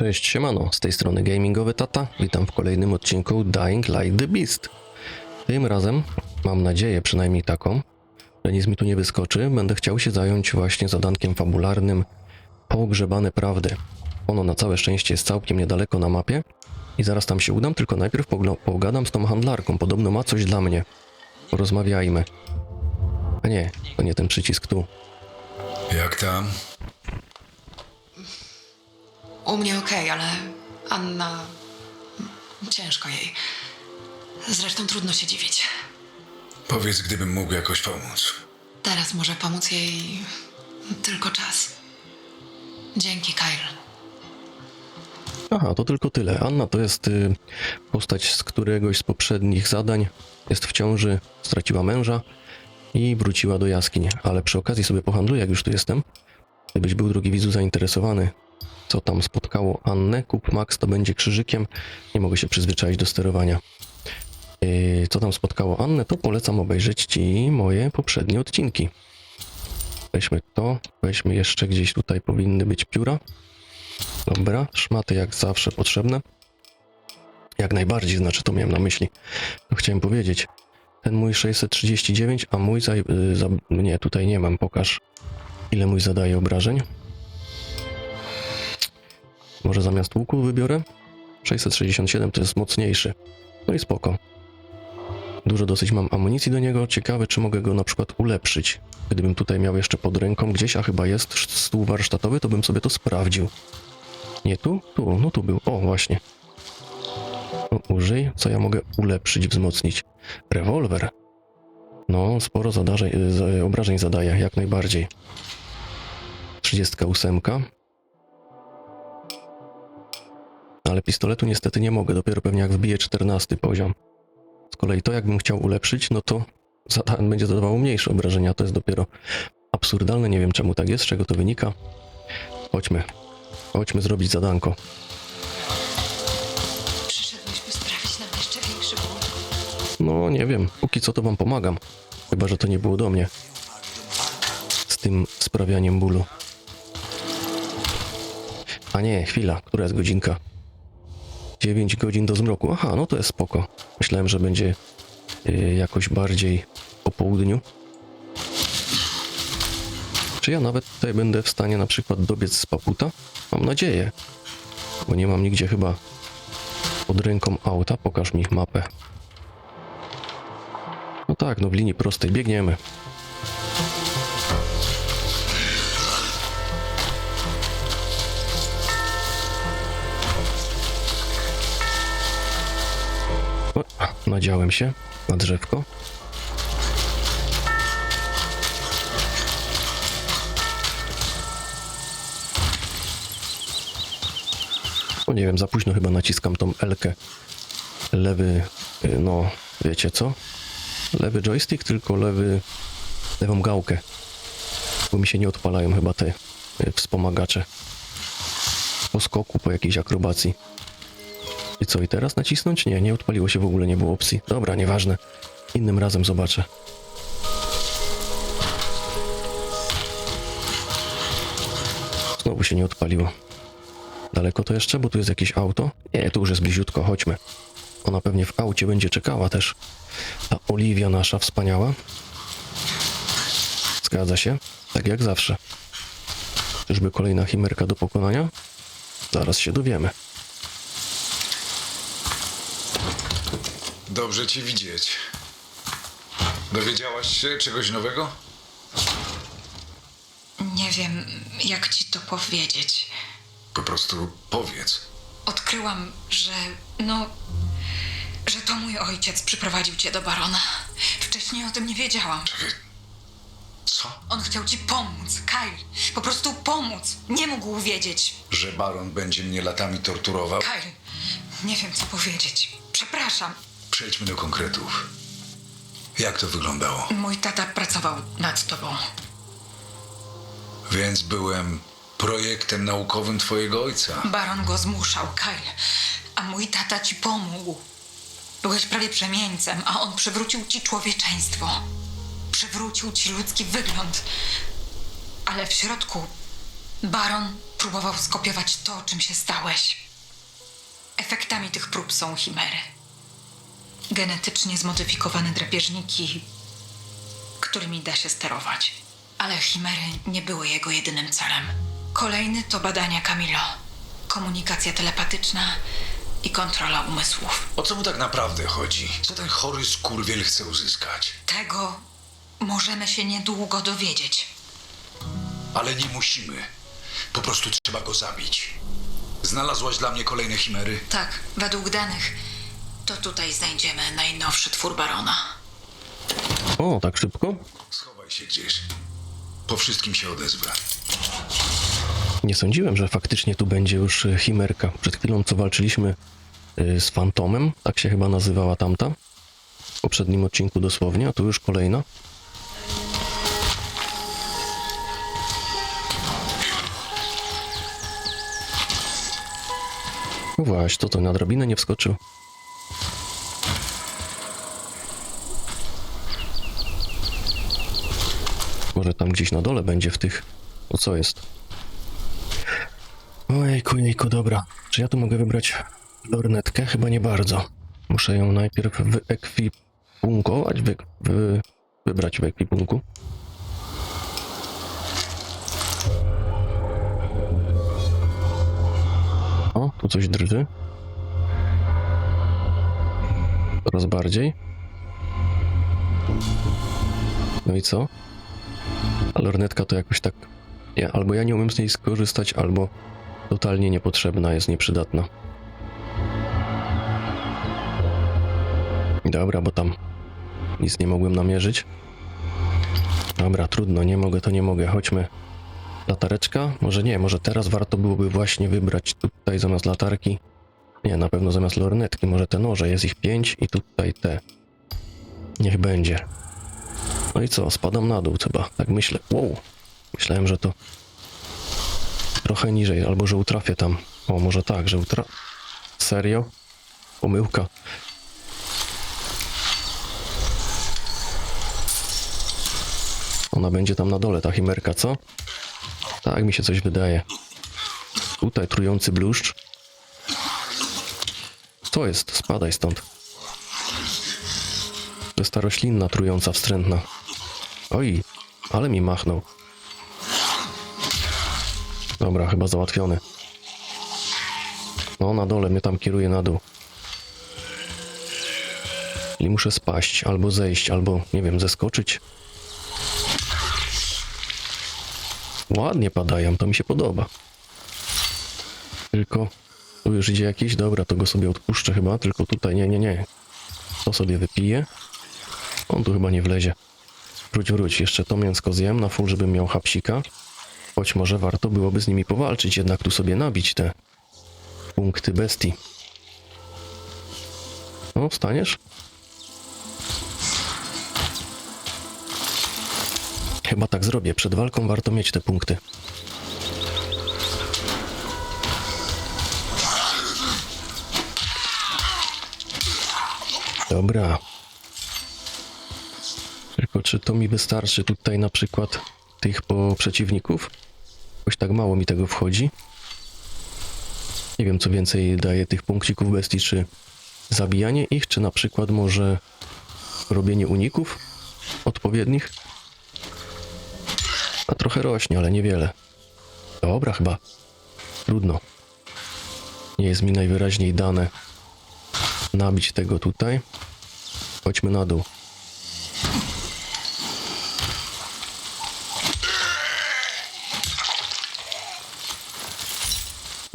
Cześć, siemano, z tej strony Gamingowy Tata. Witam w kolejnym odcinku Dying Light the Beast. Tym razem, mam nadzieję przynajmniej taką, że nic mi tu nie wyskoczy, będę chciał się zająć właśnie zadankiem fabularnym Pogrzebane Prawdy. Ono na całe szczęście jest całkiem niedaleko na mapie i zaraz tam się udam, tylko najpierw pogadam z tą handlarką, podobno ma coś dla mnie. Porozmawiajmy. A nie, to nie ten przycisk tu. Jak tam? U mnie okej, ale Anna. ciężko jej. Zresztą trudno się dziwić. Powiedz, gdybym mógł jakoś pomóc. Teraz może pomóc jej tylko czas. Dzięki, Kyle. Aha, to tylko tyle. Anna to jest y, postać z któregoś z poprzednich zadań. Jest w ciąży, straciła męża i wróciła do jaskiń. Ale przy okazji sobie pohandluję, jak już tu jestem. Gdybyś był, drogi widzu, zainteresowany, co tam spotkało Annę, kup Max to będzie krzyżykiem. Nie mogę się przyzwyczaić do sterowania. Yy, co tam spotkało Annę, to polecam obejrzeć Ci moje poprzednie odcinki. Weźmy to, weźmy jeszcze gdzieś tutaj powinny być pióra. Dobra, szmaty jak zawsze potrzebne. Jak najbardziej, znaczy to miałem na myśli. To chciałem powiedzieć. Ten mój 639, a mój za, y, za... Nie, tutaj nie mam, pokaż. Ile mój zadaje obrażeń. Może zamiast łuku wybiorę? 667 to jest mocniejszy. No i spoko. Dużo dosyć mam amunicji do niego. Ciekawe, czy mogę go na przykład ulepszyć. Gdybym tutaj miał jeszcze pod ręką gdzieś, a chyba jest stół warsztatowy, to bym sobie to sprawdził. Nie tu? Tu, no tu był. O, właśnie. O, użyj. Co ja mogę ulepszyć, wzmocnić? Rewolwer. No, sporo zadarzeń, obrażeń zadaje, jak najbardziej. 38. Ale pistoletu niestety nie mogę, dopiero pewnie jak wbiję 14 poziom. Z kolei to, jakbym chciał ulepszyć, no to zada- będzie zadawało mniejsze obrażenia. To jest dopiero absurdalne. Nie wiem czemu tak jest, z czego to wynika. Chodźmy. Chodźmy zrobić zadanko. Przyszedłeś, by sprawić nam jeszcze większy ból. No, nie wiem. Póki co to wam pomagam. Chyba, że to nie było do mnie. Z tym sprawianiem bólu. A nie, chwila. Która jest godzinka? 9 godzin do zmroku. Aha, no to jest spoko. Myślałem, że będzie y, jakoś bardziej po południu. Czy ja nawet tutaj będę w stanie na przykład dobiec z paputa? Mam nadzieję. Bo nie mam nigdzie chyba pod ręką auta. Pokaż mi mapę. No tak, no w linii prostej biegniemy. Nadziałem się na drzewko. O nie wiem, za późno chyba naciskam tą Elkę. Lewy, y, no wiecie co? lewy joystick, tylko lewy, lewą gałkę. Bo mi się nie odpalają chyba te y, wspomagacze. Po skoku, po jakiejś akrobacji. I co, i teraz nacisnąć? Nie, nie odpaliło się w ogóle, nie było opcji. Dobra, nieważne. Innym razem zobaczę. Znowu się nie odpaliło. Daleko to jeszcze, bo tu jest jakieś auto? Nie, tu już jest bliziutko, chodźmy. Ona pewnie w aucie będzie czekała też. Ta Oliwia nasza wspaniała. Zgadza się, tak jak zawsze. Czyżby kolejna chimerka do pokonania? Zaraz się dowiemy. Dobrze cię widzieć. Dowiedziałaś się czegoś nowego? Nie wiem, jak ci to powiedzieć. Po prostu powiedz. Odkryłam, że. no. że to mój ojciec przyprowadził cię do barona. Wcześniej o tym nie wiedziałam. Czekaj. Co? On chciał ci pomóc, Kyle. Po prostu pomóc. Nie mógł wiedzieć. Że baron będzie mnie latami torturował? Kyle, nie wiem co powiedzieć. Przepraszam. Przejdźmy do konkretów. Jak to wyglądało? Mój tata pracował nad tobą. Więc byłem projektem naukowym twojego ojca. Baron go zmuszał, Kyle. A mój tata ci pomógł. Byłeś prawie przemieńcem, a on przywrócił ci człowieczeństwo. Przywrócił ci ludzki wygląd. Ale w środku baron próbował skopiować to, czym się stałeś. Efektami tych prób są chimery. Genetycznie zmodyfikowane drapieżniki, którymi da się sterować. Ale chimery nie były jego jedynym celem. Kolejny to badania Camilo. Komunikacja telepatyczna i kontrola umysłów. O co mu tak naprawdę chodzi? Co ten chory skurwiel chce uzyskać? Tego możemy się niedługo dowiedzieć. Ale nie musimy. Po prostu trzeba go zabić. Znalazłaś dla mnie kolejne chimery? Tak, według danych, to tutaj znajdziemy najnowszy twór barona. O, tak szybko? Schowaj się gdzieś. Po wszystkim się odezwę. Nie sądziłem, że faktycznie tu będzie już y, Chimerka. Przed chwilą co walczyliśmy y, z Fantomem, tak się chyba nazywała tamta. W poprzednim odcinku dosłownie, a tu już kolejna. No właśnie, to to na drabinę nie wskoczył. Może tam gdzieś na dole będzie w tych... O co jest? Ojejku, jejku, dobra. Czy ja tu mogę wybrać lornetkę? Chyba nie bardzo. Muszę ją najpierw wyekwipunkować, wy, wy, wybrać w ekwipunku. O, tu coś drży. Coraz bardziej. No i co? Lornetka to jakoś tak... Nie, albo ja nie umiem z niej skorzystać, albo totalnie niepotrzebna, jest nieprzydatna. Dobra, bo tam nic nie mogłem namierzyć. Dobra, trudno, nie mogę, to nie mogę. Chodźmy. Latareczka? Może nie, może teraz warto byłoby właśnie wybrać tutaj zamiast latarki. Nie, na pewno zamiast lornetki, może te noże, jest ich pięć i tutaj te. Niech będzie. No i co, spadam na dół chyba, tak myślę. Wow, myślałem, że to trochę niżej, albo że utrafię tam. O, może tak, że utra... Serio? Pomyłka. Ona będzie tam na dole, ta chimerka, co? Tak mi się coś wydaje. Tutaj trujący bluszcz. Co jest? Spadaj stąd. To jest ta roślinna trująca, wstrętna. Oj, ale mi machnął. Dobra, chyba załatwiony. No, na dole mnie tam kieruje na dół. I muszę spaść, albo zejść, albo, nie wiem, zeskoczyć. Ładnie padają, to mi się podoba. Tylko tu już idzie jakiś, dobra, to go sobie odpuszczę chyba, tylko tutaj, nie, nie, nie. To sobie wypiję. On tu chyba nie wlezie. Wróć, wróć, jeszcze to mięsko zjem na full, żebym miał hapsika. Choć może warto byłoby z nimi powalczyć, jednak tu sobie nabić te punkty bestii. No, wstaniesz? Chyba tak zrobię. Przed walką warto mieć te punkty. Dobra. Czy to mi wystarczy tutaj na przykład tych po przeciwników? Jakoś tak mało mi tego wchodzi. Nie wiem, co więcej daje tych punkcików bestii, czy zabijanie ich, czy na przykład może robienie uników odpowiednich. A trochę rośnie, ale niewiele. Dobra, chyba. Trudno. Nie jest mi najwyraźniej dane nabić tego tutaj. Chodźmy na dół.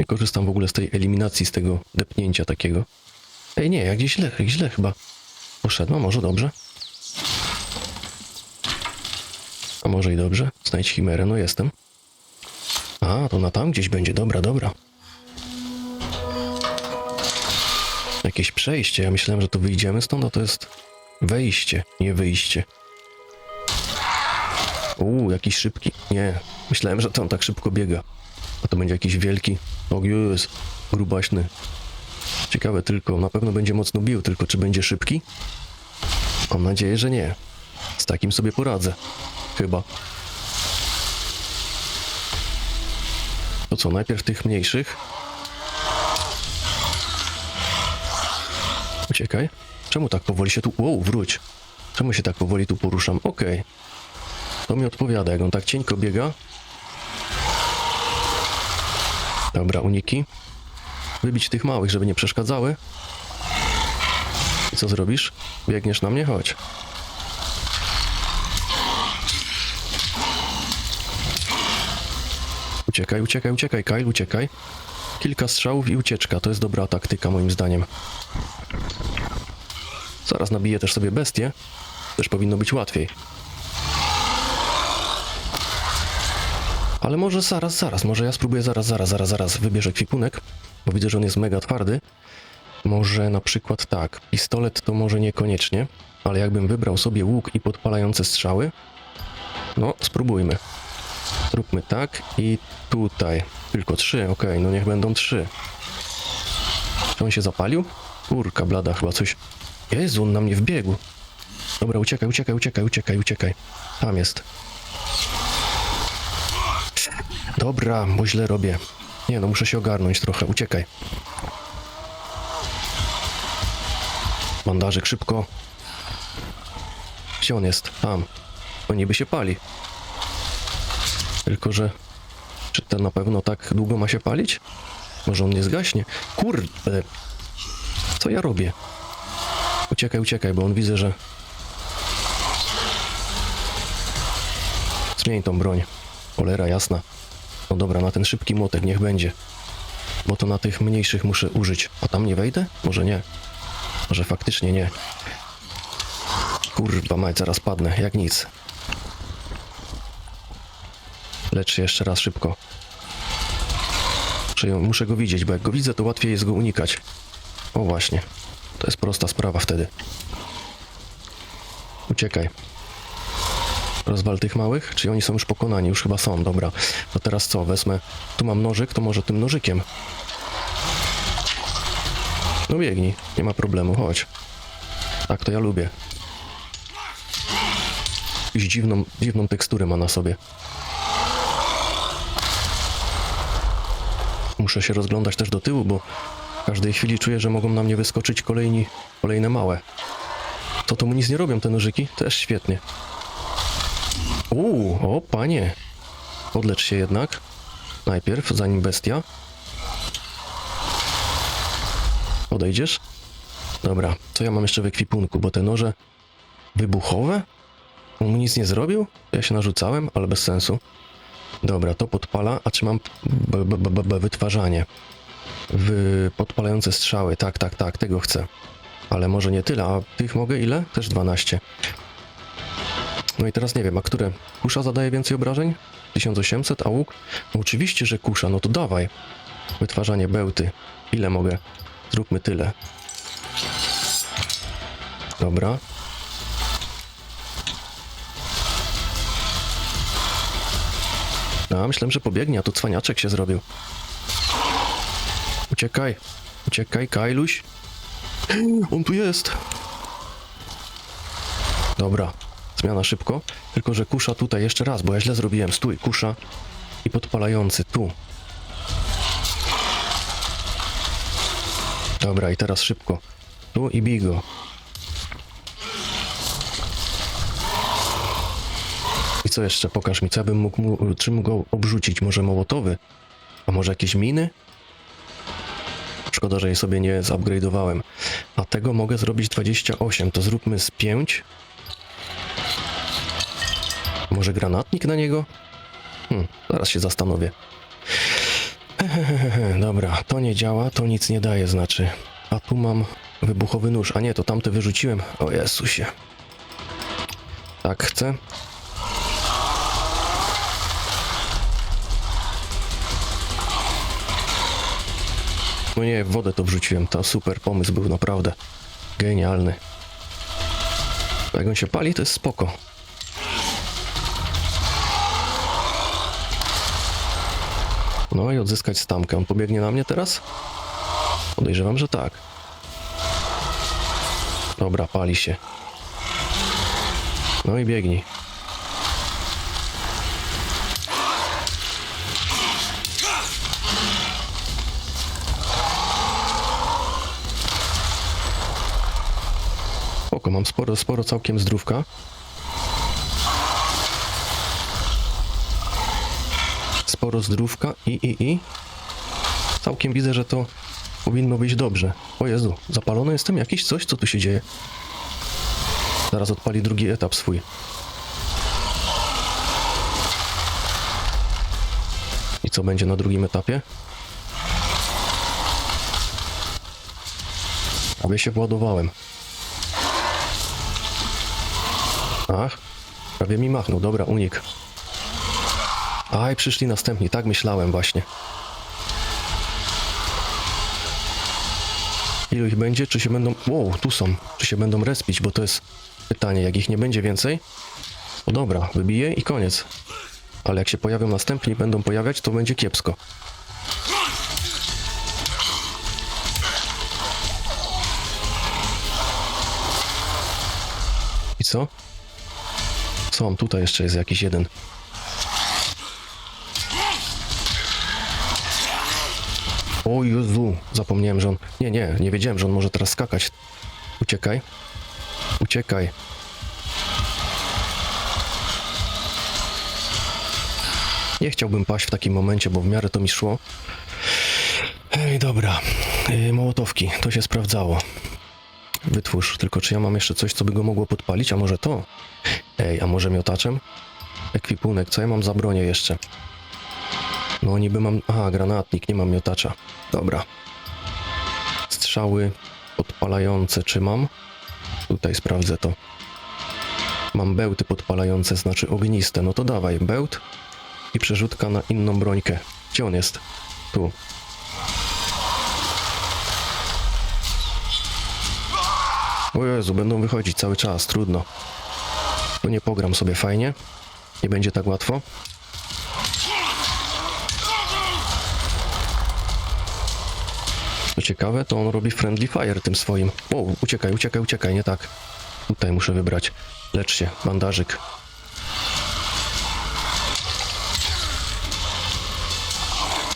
Korzystam w ogóle z tej eliminacji, z tego depnięcia takiego. Ej, nie, jak gdzieś źle, jak źle chyba. Poszedłem, może dobrze. A może i dobrze? Znajdź chimerę, no jestem. A, to na tam gdzieś będzie, dobra, dobra. Jakieś przejście, ja myślałem, że to wyjdziemy stąd, a to jest wejście, nie wyjście. Uuu, jakiś szybki. Nie, myślałem, że to on tak szybko biega. A to będzie jakiś wielki. O jest, grubaśny. Ciekawe tylko, na pewno będzie mocno bił, tylko czy będzie szybki? Mam nadzieję, że nie. Z takim sobie poradzę. Chyba. To co, najpierw tych mniejszych. Uciekaj. Czemu tak powoli się tu... Wow, wróć. Czemu się tak powoli tu poruszam? Okej. To mi odpowiada, jak on tak cieńko biega. Dobra, uniki. Wybić tych małych, żeby nie przeszkadzały. I co zrobisz? Biegniesz na mnie? Chodź. Uciekaj, uciekaj, uciekaj, Kyle, uciekaj. Kilka strzałów i ucieczka. To jest dobra taktyka, moim zdaniem. Zaraz nabiję też sobie bestię. Też powinno być łatwiej. Ale może zaraz, zaraz, może ja spróbuję zaraz, zaraz, zaraz, zaraz wybierz ekwipunek, bo widzę, że on jest mega twardy. Może na przykład tak, pistolet to może niekoniecznie, ale jakbym wybrał sobie łuk i podpalające strzały, no spróbujmy. Zróbmy tak i tutaj. Tylko trzy, okej, no niech będą trzy. Czy on się zapalił? Kurka blada, chyba coś... Jezu, on na mnie wbiegł. Dobra, uciekaj, uciekaj, uciekaj, uciekaj, uciekaj. Tam jest. Dobra, bo źle robię. Nie no, muszę się ogarnąć trochę, uciekaj. Bandażyk, szybko. Gdzie on jest? Tam. To niby się pali. Tylko, że... Czy ten na pewno tak długo ma się palić? Może on nie zgaśnie? Kurde! Co ja robię? Uciekaj, uciekaj, bo on widzę, że... Zmień tą broń. Cholera jasna. No dobra, na ten szybki młotek niech będzie. Bo to na tych mniejszych muszę użyć. A tam nie wejdę? Może nie. Może faktycznie nie. Kurwa mać, zaraz padnę, jak nic. Lecz jeszcze raz szybko. Muszę go widzieć, bo jak go widzę, to łatwiej jest go unikać. O właśnie. To jest prosta sprawa wtedy. Uciekaj. Rozwal tych małych? Czy oni są już pokonani? Już chyba są, dobra. To teraz co? Wezmę... Tu mam nożyk, to może tym nożykiem. No biegnij, nie ma problemu, chodź. Tak, to ja lubię. Jakąś dziwną, dziwną teksturę ma na sobie. Muszę się rozglądać też do tyłu, bo w każdej chwili czuję, że mogą na mnie wyskoczyć kolejni, kolejne małe. To to mu nic nie robią te nożyki? Też świetnie. Uuu, o panie. Odlecz się jednak. Najpierw, zanim bestia. Odejdziesz? Dobra, co ja mam jeszcze w ekwipunku, bo te noże wybuchowe? On mu nic nie zrobił? Ja się narzucałem, ale bez sensu. Dobra, to podpala, a czy mam wytwarzanie? W podpalające strzały, tak, tak, tak, tego chcę. Ale może nie tyle, a tych mogę ile? Też 12. No i teraz nie wiem, a które? Kusza zadaje więcej obrażeń? 1800, a łuk? No oczywiście, że kusza, no to dawaj. Wytwarzanie bełty. Ile mogę? Zróbmy tyle. Dobra. A, myślałem, że pobiegnie, a tu cwaniaczek się zrobił. Uciekaj. Uciekaj, Kajluś. On tu jest. Dobra. Zmiana szybko. Tylko, że kusza tutaj jeszcze raz, bo ja źle zrobiłem. Stój, kusza i podpalający tu. Dobra, i teraz szybko. Tu i bigo. I co jeszcze? Pokaż mi, co ja bym mógł czym go obrzucić? Może mołotowy? A może jakieś miny? Szkoda, że je sobie nie zupgrade'owałem. A tego mogę zrobić 28, to zróbmy z 5. Może granatnik na niego? Hmm, zaraz się zastanowię. Dobra, to nie działa, to nic nie daje, znaczy. A tu mam wybuchowy nóż. A nie, to tamte wyrzuciłem. O Jezusie. Tak chcę. No nie, w wodę to wrzuciłem. To super pomysł był, naprawdę. Genialny. Jak on się pali, to jest spoko. No i odzyskać stamkę. On pobiegnie na mnie teraz? Podejrzewam, że tak. Dobra, pali się. No i biegnij. Spoko, mam sporo, sporo całkiem zdrówka. Sporo zdrówka i, i, i. Całkiem widzę, że to powinno być dobrze. O Jezu, zapalony jestem? Jakiś coś? Co tu się dzieje? Zaraz odpali drugi etap swój. I co będzie na drugim etapie? Prawie się władowałem. Ach, prawie mi machnął. Dobra, unik. Aj, przyszli następni. Tak myślałem właśnie. Ilu ich będzie? Czy się będą... Wow, tu są. Czy się będą respić? Bo to jest pytanie. Jak ich nie będzie więcej? No dobra, wybiję i koniec. Ale jak się pojawią następni, będą pojawiać, to będzie kiepsko. I co? Są, tutaj jeszcze jest jakiś jeden. O Jezu, zapomniałem, że on... Nie, nie, nie wiedziałem, że on może teraz skakać. Uciekaj. Uciekaj. Nie chciałbym paść w takim momencie, bo w miarę to mi szło. Ej, dobra. Yy, mołotowki, to się sprawdzało. Wytwórz, tylko czy ja mam jeszcze coś, co by go mogło podpalić? A może to? Ej, a może miotaczem? Ekwipunek, co ja mam za bronię jeszcze? No niby mam... Aha, granatnik, nie mam miotacza. Dobra. Strzały podpalające, czy mam? Tutaj sprawdzę to. Mam bełty podpalające, znaczy ogniste. No to dawaj, bełt i przerzutka na inną brońkę. Gdzie on jest? Tu. O Jezu, będą wychodzić cały czas, trudno. Tu nie pogram sobie fajnie. Nie będzie tak łatwo. Co ciekawe, to on robi friendly fire tym swoim. O, uciekaj, uciekaj, uciekaj, nie tak. Tutaj muszę wybrać. Lecz się, bandażyk.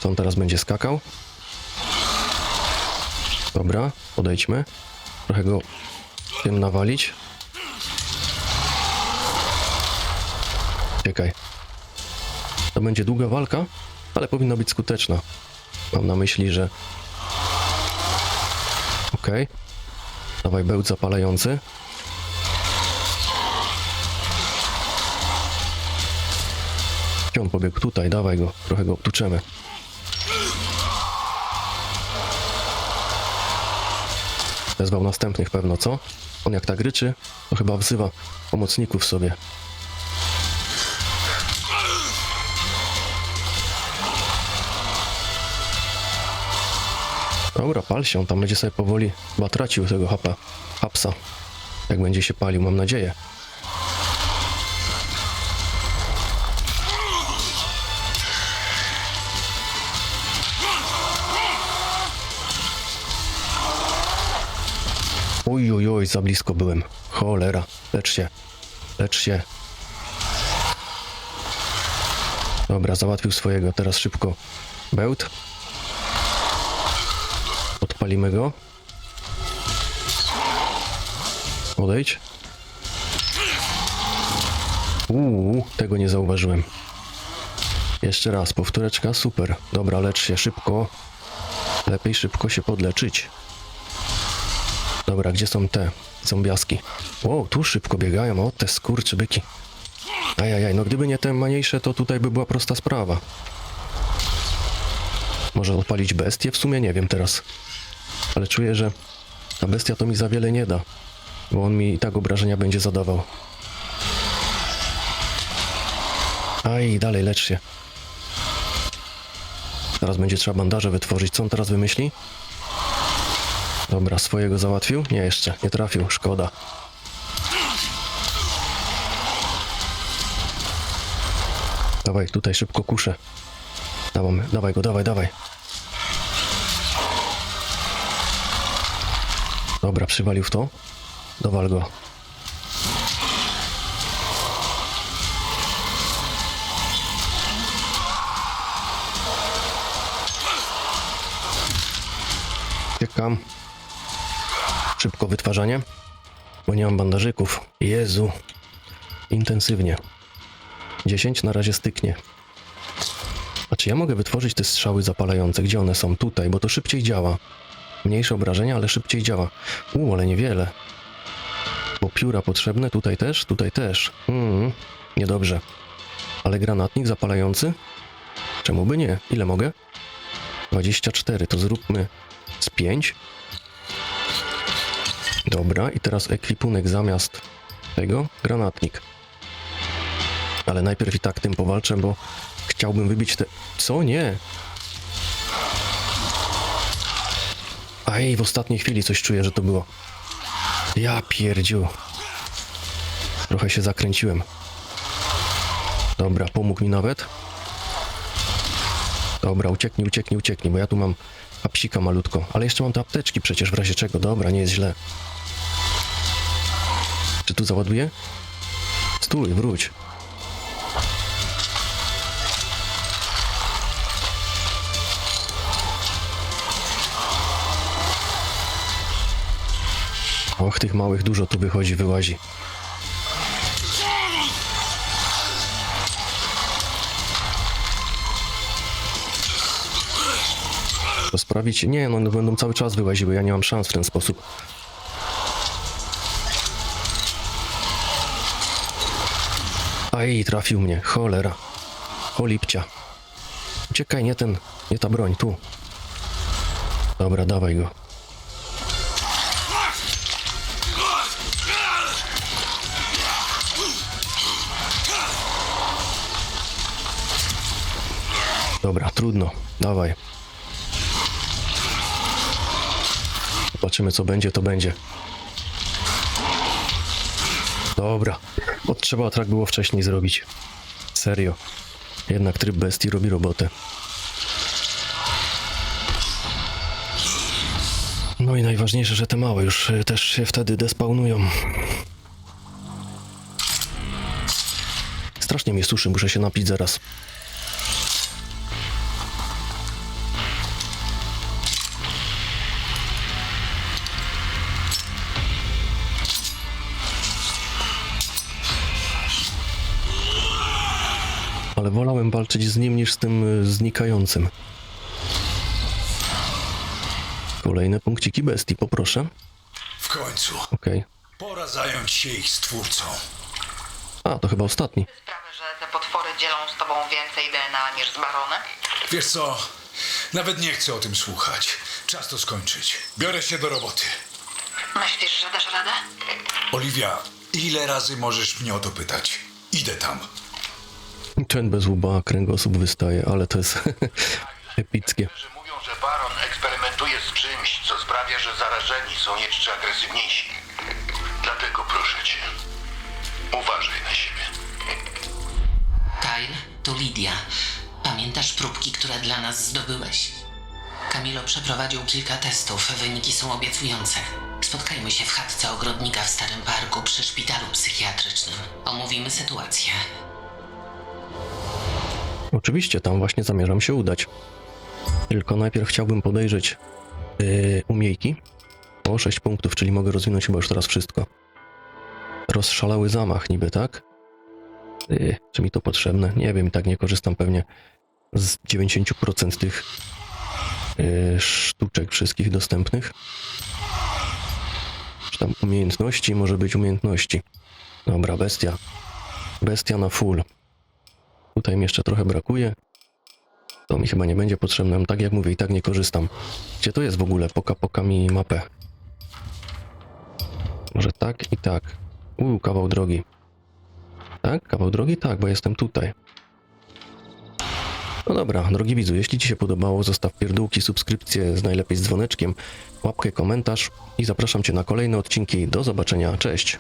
Co on teraz będzie skakał? Dobra, odejdźmy. Trochę go tym nawalić. Czekaj. To będzie długa walka, ale powinna być skuteczna. Mam na myśli, że... Okej. Dawaj bełt zapalający. Gdzie on pobiegł? Tutaj, dawaj go. Trochę go obtuczemy. Wezwał następnych pewno, co? On jak tak ryczy, to chyba wzywa pomocników sobie. Dobra, pal się, tam będzie sobie powoli chyba tracił tego hapa, hapsa. Jak będzie się palił, mam nadzieję. Oj, oj, oj, za blisko byłem. Cholera, lecz się, lecz się. Dobra, załatwił swojego, teraz szybko. Bełt. Odpalimy go. Odejdź. Uuu, tego nie zauważyłem. Jeszcze raz, powtóreczka, super. Dobra, lecz się szybko. Lepiej szybko się podleczyć. Dobra, gdzie są te zombiaski? Wow, tu szybko biegają, o te skurczybyki. Ajajaj, no gdyby nie te mniejsze, to tutaj by była prosta sprawa. Może odpalić bestię? W sumie nie wiem teraz. Ale czuję, że ta bestia to mi za wiele nie da. Bo on mi i tak obrażenia będzie zadawał. Aj, dalej lecz się. Teraz będzie trzeba bandaże wytworzyć. Co on teraz wymyśli? Dobra, swojego załatwił? Nie, jeszcze. Nie trafił. Szkoda. Dawaj, tutaj szybko kuszę. Dawamy, dawaj go, dawaj, dawaj. Dobra, przywalił w to. Dowal go. Ciekam. Szybko wytwarzanie. bo nie mam bandażyków. Jezu. Intensywnie. 10 na razie styknie. A czy ja mogę wytworzyć te strzały zapalające? Gdzie one są? Tutaj, bo to szybciej działa. Mniejsze obrażenia, ale szybciej działa. U, ale niewiele. Bo pióra potrzebne tutaj też, tutaj też. Mm, niedobrze. Ale granatnik zapalający? Czemu by nie? Ile mogę? 24, to zróbmy z 5. Dobra, i teraz ekwipunek zamiast tego, granatnik. Ale najpierw i tak tym powalczę, bo chciałbym wybić te... Co? Nie! Aj, w ostatniej chwili coś czuję, że to było. Ja pierdziu. Trochę się zakręciłem. Dobra, pomógł mi nawet. Dobra, ucieknij, ucieknij, ucieknij, bo ja tu mam apsika malutko. Ale jeszcze mam te apteczki przecież, w razie czego. Dobra, nie jest źle. Czy tu załaduję? Stój, wróć. Och, tych małych dużo tu wychodzi, wyłazi. To sprawić? Nie, no one będą cały czas wyłaziły, ja nie mam szans w ten sposób. Aj, trafił mnie, cholera. Cholipcia. Uciekaj, nie ten, nie ta broń, tu. Dobra, dawaj go. Dobra, trudno. Dawaj. Zobaczymy, co będzie, to będzie. Dobra. Bo trzeba tak było wcześniej zrobić. Serio. Jednak tryb bestii robi robotę. No i najważniejsze, że te małe już y, też się wtedy despawnują. Strasznie mnie suszy, muszę się napić zaraz. Walczyć z nim niż z tym y, znikającym. Kolejne punkciki bestii, poproszę. W końcu. Okej. Pora zająć się ich stwórcą. A, to chyba ostatni. sprawy, że te potwory dzielą z tobą więcej DNA niż z baronem? Wiesz co? Nawet nie chcę o tym słuchać. Czas to skończyć. Biorę się do roboty. Myślisz, że dasz radę? Oliwia, ile razy możesz mnie o to pytać? Idę tam. Ten bez łba kręgosłup wystaje, ale to jest epickie. Mówią, że baron eksperymentuje z czymś, co sprawia, że zarażeni są jeszcze agresywniejsi. Dlatego proszę cię, uważaj na siebie. Kyle, to Lidia. Pamiętasz próbki, które dla nas zdobyłeś? Kamilo przeprowadził kilka testów, wyniki są obiecujące. Spotkajmy się w chatce ogrodnika w Starym Parku przy szpitalu psychiatrycznym. Omówimy sytuację. Oczywiście, tam właśnie zamierzam się udać. Tylko najpierw chciałbym podejrzeć yy, umiejki. O, 6 punktów, czyli mogę rozwinąć chyba już teraz wszystko. Rozszalały zamach niby, tak? Yy, czy mi to potrzebne? Nie wiem, i tak nie korzystam pewnie z 90% tych yy, sztuczek wszystkich dostępnych. Czy tam umiejętności? Może być umiejętności. Dobra, bestia. Bestia na full. Tutaj mi jeszcze trochę brakuje. To mi chyba nie będzie potrzebne. Tak jak mówię, i tak nie korzystam. Gdzie to jest w ogóle? Poka, poka mi mapę. Może tak i tak. Uuu, kawał drogi. Tak? Kawał drogi? Tak, bo jestem tutaj. No dobra, drogi widzu, jeśli Ci się podobało, zostaw pierdółki, subskrypcję z najlepiej z dzwoneczkiem, łapkę, komentarz i zapraszam Cię na kolejne odcinki. Do zobaczenia, cześć!